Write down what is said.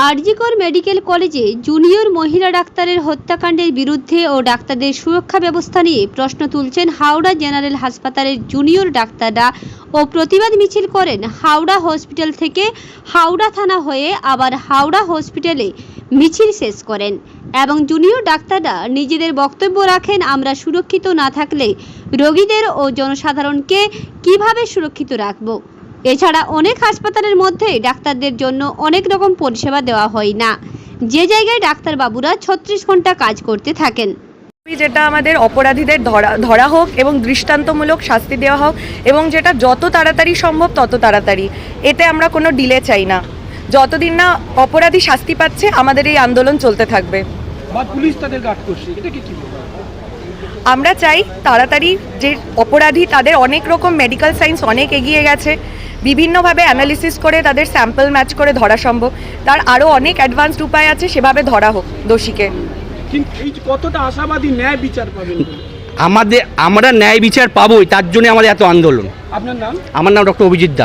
RG Kar medical কলেজে junior মহিলা ডাক্তারের হত্যাকাণ্ডের বিরুদ্ধে ও ডাক্তারদের সুরক্ষা ব্যবস্থা নিয়ে প্রশ্ন তুলছেন হাওড়া জেনারেল হাসপাতালের জুনিয়র ডাক্তাররা ও প্রতিবাদ মিছিল করেন হাওড়া হসপিটাল থেকে হাওড়া থানা হয়ে আবার হাওড়া হসপিটালে মিছিল শেষ করেন এবং জুনিয়র ডাক্তাররা নিজেদের বক্তব্য রাখেন, আমরা সুরক্ষিত না থাকলে রোগীদের ও জনসাধারণকে কীভাবে সুরক্ষিত রাখব? এছাড়া অনেক হাসপাতালের মধ্যে ডাক্তারদের জন্য অনেক রকম পরিষেবা দেওয়া হয় না। যে জায়গায় ডাক্তারবাবুরা ছত্রিশ ঘণ্টা কাজ করতে থাকেন। যেটা আমাদের অপরাধীদের ধরা ধরা হোক এবং দৃষ্টান্তমূলক শাস্তি দেওয়া হোক এবং যেটা যত তাড়াতাড়ি সম্ভব তত তাড়াতাড়ি। এতে আমরা কোনো ডিলে চাই না। যতদিন না অপরাধী শাস্তি পাচ্ছে আমাদের এই আন্দোলন চলতে থাকবে। বা পুলিশ তাদের গার্ড করছে এটাকে কি বলব? আমরা চাই তাড়াতাড়ি যে অপরাধী তাদের অনেক রকম মেডিকেল সায়েন্স অনেক এগিয়ে গেছে বিভিন্নভাবে অ্যানালিসিস করে তাদের স্যাম্পল ম্যাচ করে ধরা সম্ভব। তার আরও অনেক অ্যাডভান্সড উপায় আছে সেভাবে ধরা হোক দোষীকে। এই কতটা আশাবাদী ন্যায় বিচার পাবেন? আমাদের আমরা ন্যায় বিচার পাবোই তার জন্য আমাদের এত আন্দোলন। আপনার নাম? আমার নাম ডক্টর অভিজিৎ দা